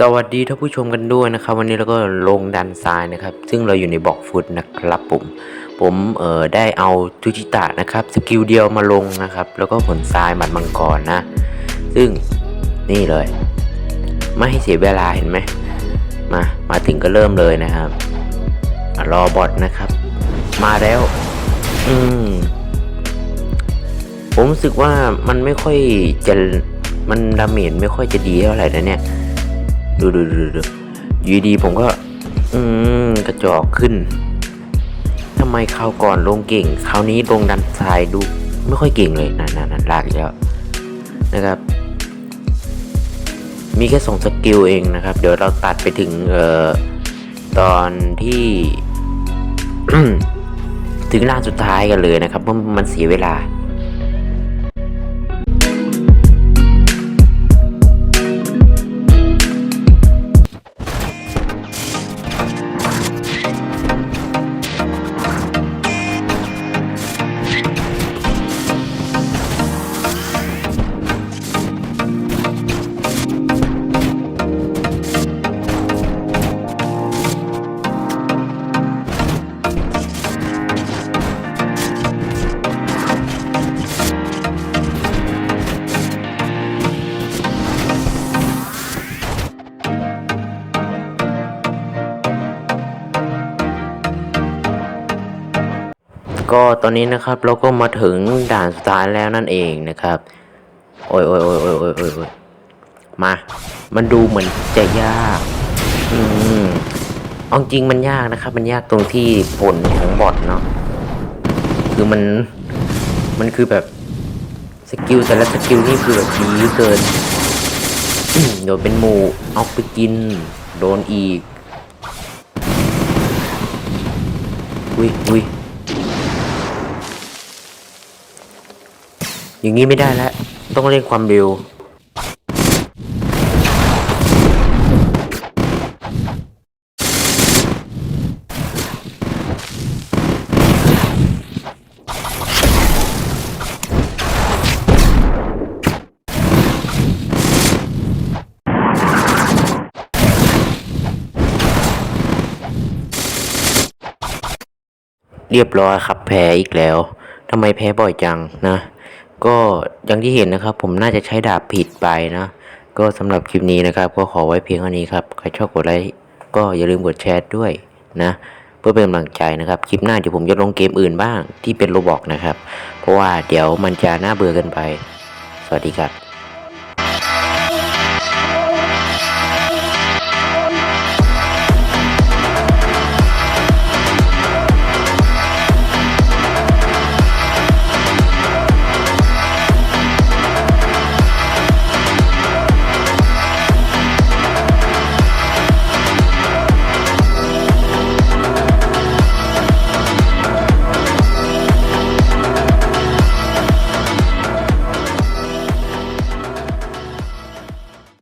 สวัสดีท่านผู้ชมกันด้วยนะครับ วันนี้เราก็ลงดันทรายนะครับ ซึ่งเราอยู่ในบอกฟุตนะครับผมผมเอ่อได้เอาทูจิตะนะครับสกิลเดียวมาลงนะครับ แล้วก็ผลทรายหมัดมังกรนะ ซึ่งนี่เลย ไม่ให้เสียเวลาเห็นไหมมามาถึงก็เริ่มเลยนะครับรอบอทนะครับ มาแล้ว อืมผมรู้สึกว่ามันไม่ค่อยจะมันดาเมจไม่ค่อยจะดีเท่าไหร่นะเนี่ย ดูดูดูดูยูดีผมก็ อืมกระจอกขึ้นทำไมคราวก่อนลงเก่งคราวนี้ลงดันทรายดูไม่ค่อยเก่งเลยนั่นนั่นนั่นลากแล้วนะครับ มีแค่สองสกิลเองนะครับ เดี๋ยวเราตัดไปถึงเอ่อตอนที่ถึงหน้าสุดท้ายกันเลยนะครับเพราะมันเสียเวลา ก็ตอนนี้นะครับเราก็มาถึงด่านสุดท้ายแล้วนั่นเองนะครับ โอ้ยโอ้ยโอ้ยโอ้ยโอ้ยโอ้ยอยมา มันดูเหมือนจะยาก อืมเอาจริงมันยากนะครับ มันยากตรงที่ผลของบอทเนาะ คือมัน มันคือแบบสกิลแต่ละสกิลนี่คือแบบดีเกิน โดนเป็นหมูเอาไปกิน โดนอีก อุ้ยอุ้ย อย่างนี้ไม่ได้แล้ว ต้องเร่งความเร็วเรียบร้อยครับแพ้อีกแล้วทำไมแพ้บ่อยจังนะ ก็อย่างที่เห็นนะครับ ผมน่าจะใช้ดาบผิดไปนะ ก็สำหรับคลิปนี้นะครับ ก็ขอไว้เพียงเท่านี้ครับ ใครชอบกดไลค์ก็อย่าลืมกดแชร์ด้วยนะเพื่อเป็นกำลังใจนะครับ คลิปหน้าเดี๋ยวผมจะลงเกมอื่นบ้างที่เป็นโรบอกนะครับ เพราะว่าเดี๋ยวมันจะน่าเบื่อเกินไป สวัสดีครับ